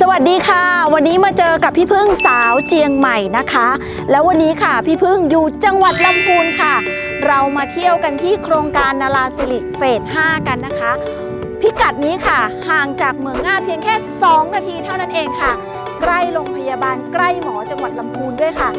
สวัสดีค่ะ วันนี้มาเจอกับพี่พึ่งสาวเจียงใหม่นะคะ แล้ววันนี้ค่ะพี่พึ่งอยู่จังหวัดลำพูนค่ะ เรามาเที่ยวกันที่โครงการนาราสิริเฟส 5 กันนะคะ พิกัดนี้ค่ะ ห่างจากเมืองง่าเพียงแค่ 2 นาทีเท่านั้นเองค่ะ ใกล้โรงพยาบาลใกล้หมอจังหวัดลำพูนด้วยค่ะ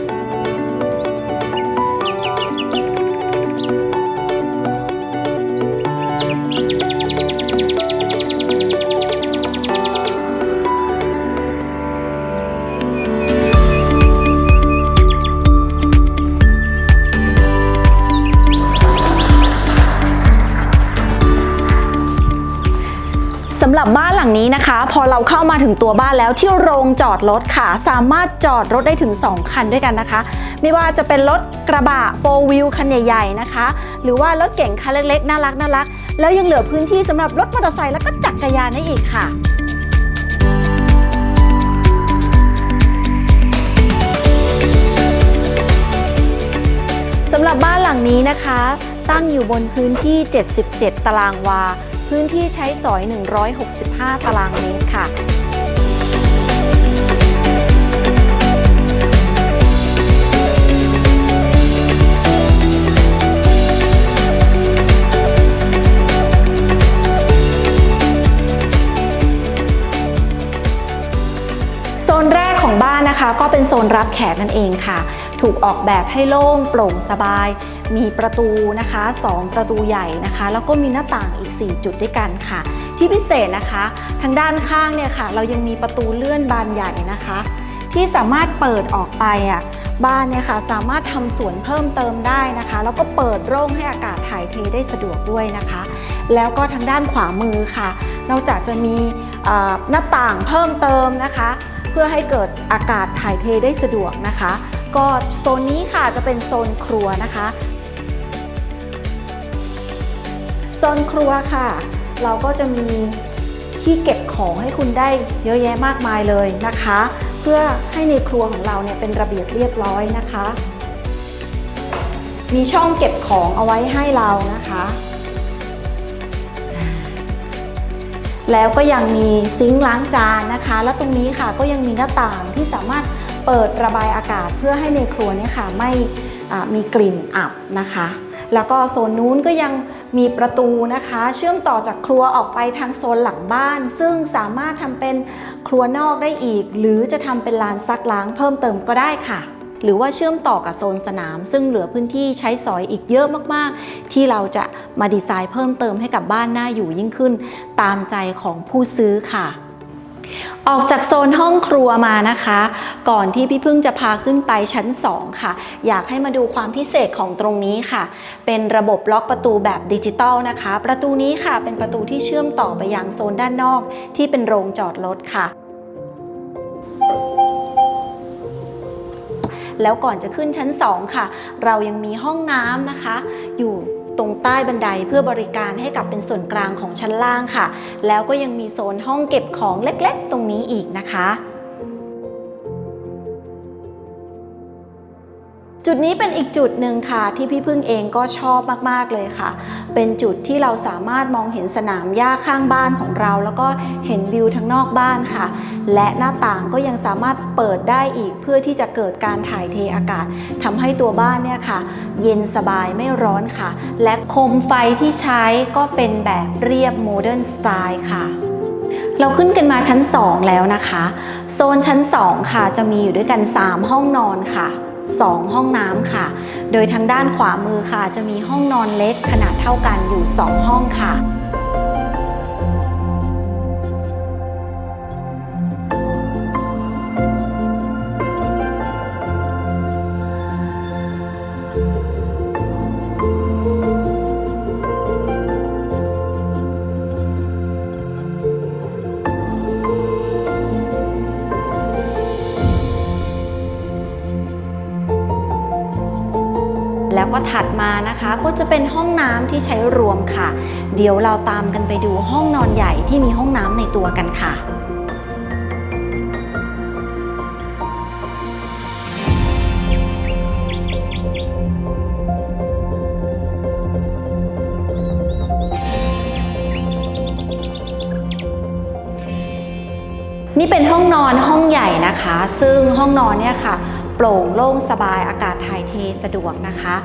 ลังนี้นะคะ พอเราเข้ามาถึงตัวบ้านแล้วที่โรงจอดรถค่ะ สามารถจอดรถได้ถึง 2 คันด้วยกันนะคะ ไม่ว่าจะเป็นรถกระบะโฟวิลคันใหญ่ๆนะคะ หรือว่ารถเก่งคันเล็กๆ น่ารักน่ารัก แล้วยังเหลือพื้นที่สำหรับรถมอเตอร์ไซค์แล้วก็จักรยานได้อีกค่ะสำหรับบ้านหลังนี้นะคะ ตั้งอยู่บนพื้นที่ 77 ตารางวา พื้นที่ใช้สอย 165 ตารางเมตรค่ะ โซนแรกของบ้านนะคะ ก็เป็นโซนรับแขกนั่นเองค่ะ ถูกออกแบบให้โล่งโปร่งสบาย มีประตูนะคะ 2 ประตูใหญ่นะคะ แล้วก็มีหน้าต่างอีก 4 จุดด้วยกันค่ะ ที่พิเศษนะคะ ทางด้านข้างเนี่ยค่ะ เรายังมีประตูเลื่อนบานใหญ่นะคะ ที่สามารถเปิดออกไปอะบ้านเนี่ยค่ะสามารถทำสวนเพิ่มเติมได้นะคะ แล้วก็เปิดโร่งให้อากาศถ่ายเทได้สะดวกด้วยนะคะ แล้วก็ทางด้านขวามือค่ะนอกจากจะมีหน้าต่างเพิ่มเติมนะคะ เพื่อให้เกิดอากาศถ่ายเทได้สะดวกนะคะ ก็โซนนี้ค่ะจะเป็นโซนครัวนะคะ โซนครัวค่ะ เราก็จะมีที่เก็บของให้คุณได้เยอะแยะมากมายเลยนะคะ เพื่อให้ในครัวของเราเนี่ยเป็นระเบียบเรียบร้อยนะคะ มีช่องเก็บของเอาไว้ให้เรานะคะ แล้วก็ยังมีซิงค์ล้างจานนะคะ แล้วตรงนี้ค่ะก็ยังมีหน้าต่างที่สามารถเปิดระบายอากาศเพื่อให้ในครัวเนี่ยค่ะไม่มีกลิ่นอับนะคะ แล้วก็โซนนู้นก็ยังมีประตูนะคะ เชื่อมต่อจากครัวออกไปทางโซนหลังบ้าน ซึ่งสามารถทำเป็นครัวนอกได้อีก หรือจะทำเป็นลานซักล้างเพิ่มเติมก็ได้ค่ะ หรือว่าเชื่อมต่อกับโซนสนาม ซึ่งเหลือพื้นที่ใช้สอยอีกเยอะมากๆ ที่เราจะมาดีไซน์เพิ่มเติมให้กับบ้านน่าอยู่ยิ่งขึ้น ตามใจของผู้ซื้อค่ะออกจากโซนห้องครัวมานะคะ ก่อนที่พี่พึ่งจะพาขึ้นไปชั้น 2 ค่ะ อยากให้มาดูความพิเศษของตรงนี้ค่ะ เป็นระบบล็อกประตูแบบดิจิตอลนะคะ ประตูนี้ค่ะเป็นประตูที่เชื่อมต่อไปยังโซนด้านนอกที่เป็นโรงจอดรถค่ะ แล้วก่อนจะขึ้นชั้น 2 ค่ะ เรายังมีห้องน้ำนะคะ อยู่ตรงใต้บันไดเพื่อบริการให้กับเป็นส่วนกลางของชั้นล่างค่ะ แล้วก็ยังมีโซนห้องเก็บของเล็กๆ ตรงนี้อีกนะคะ จุดนี้เป็นอีกจุดหนึ่งค่ะที่พี่พึ่งเองก็ชอบมากๆเลยค่ะ เป็นจุดที่เราสามารถมองเห็นสนามหญ้าข้างบ้านของเรา แล้วก็เห็นวิวทั้งนอกบ้านค่ะ และหน้าต่างก็ยังสามารถเปิดได้อีกเพื่อที่จะเกิดการถ่ายเทอากาศทำให้ตัวบ้านเนี่ยค่ะ เย็นสบายไม่ร้อนค่ะ และโคมไฟที่ใช้ก็เป็นแบบเรียบโมเดิร์นสไตล์ค่ะเราขึ้นกันมาชั้น 2 แล้วนะคะ โซนชั้น 2 ค่ะจะมีอยู่ด้วยกัน 3 ห้องนอนค่ะ 2 ห้องน้ำค่ะ โดยทางด้านขวามือค่ะ จะมีห้องนอนเล็กขนาดเท่ากันอยู่ 2 ห้องค่ะ ก็ถัดมานะคะ ก็จะเป็นห้องน้ำที่ใช้รวมค่ะ เดี๋ยวเราตามกันไปดูห้องนอนใหญ่ที่มีห้องน้ำในตัวกันค่ะนี่เป็นห้องนอนห้องใหญ่นะคะ ซึ่งห้องนอนเนี่ยค่ะ โปร่งโล่งสบายอากาศ เทสะดวกนะคะ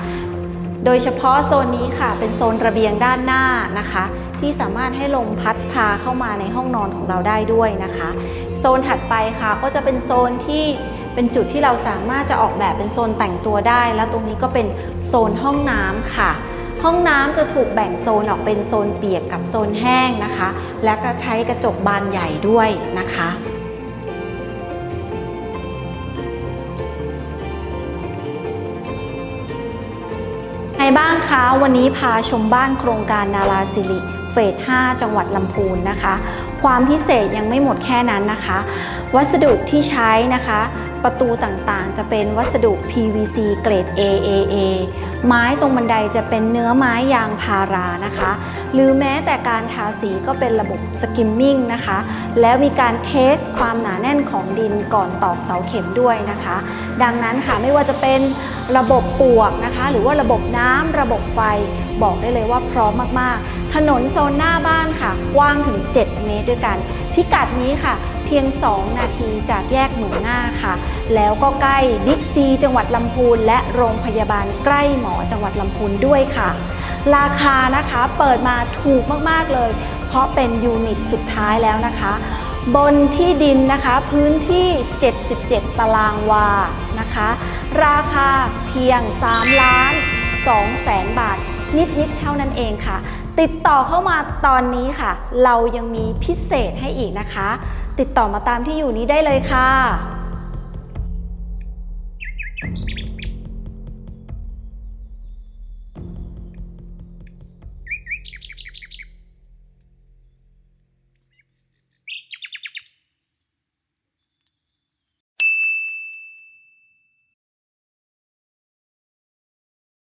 โดยเฉพาะโซนนี้ค่ะ เป็นโซนระเบียงด้านหน้านะคะ ที่สามารถให้ลมพัดพาเข้ามาในห้องนอนของเราได้ด้วยนะคะ โซนถัดไปค่ะก็จะเป็นโซนที่เป็นจุดที่เราสามารถจะออกแบบเป็นโซนแต่งตัวได้ แล้วตรงนี้ก็เป็นโซนห้องน้ำค่ะห้องน้ำจะถูกแบ่งโซนออกเป็นโซนเปียกกับโซนแห้งนะคะ และก็ใช้กระจกบานใหญ่ด้วยนะคะ ไงบ้างคะ วันนี้พาชมบ้านโครงการนาราสิริเฟส 5 จังหวัดลำพูนนะคะ ความพิเศษยังไม่หมดแค่นั้นนะคะ วัสดุที่ใช้นะคะ ประตูต่างๆ จะเป็นวัสดุ PVC เกรด AAA ไม้ตรงบันไดจะเป็นเนื้อไม้ยางพารานะคะ หรือแม้แต่การทาสีก็เป็นระบบสกิมมิ่งนะคะ แล้วมีการเทสความหนาแน่นของดินก่อนตอกเสาเข็มด้วยนะคะ ดังนั้นค่ะไม่ว่าจะเป็นระบบปวกนะคะ หรือว่าระบบน้ำระบบไฟบอกได้เลยว่าพร้อมมากๆ ถนนโซนหน้าบ้านค่ะ กว้างถึง 7 เมตรด้วยกัน พิกัดนี้ค่ะ เพียง 2 นาทีจากแยกหมืองหน้าค่ะ แล้วก็ใกล้บิ๊กซีจังหวัดลำพูน และโรงพยาบาลใกล้หมอจังหวัดลำพูนด้วยค่ะ ราคานะคะเปิดมาถูกมากๆเลย เพราะเป็นยูนิตสุดท้ายแล้วนะคะ บนที่ดินนะคะพื้นที่ 77 ตารางวานะคะ ราคาเพียง 3 ล้าน2แสนบาท นิด ๆ เท่านั้นเองค่ะ ติดต่อเข้ามาตอนนี้ค่ะ เรายังมีพิเศษให้อีกนะคะ ติดต่อมาตามที่อยู่นี้ได้เลยค่ะ Thank you.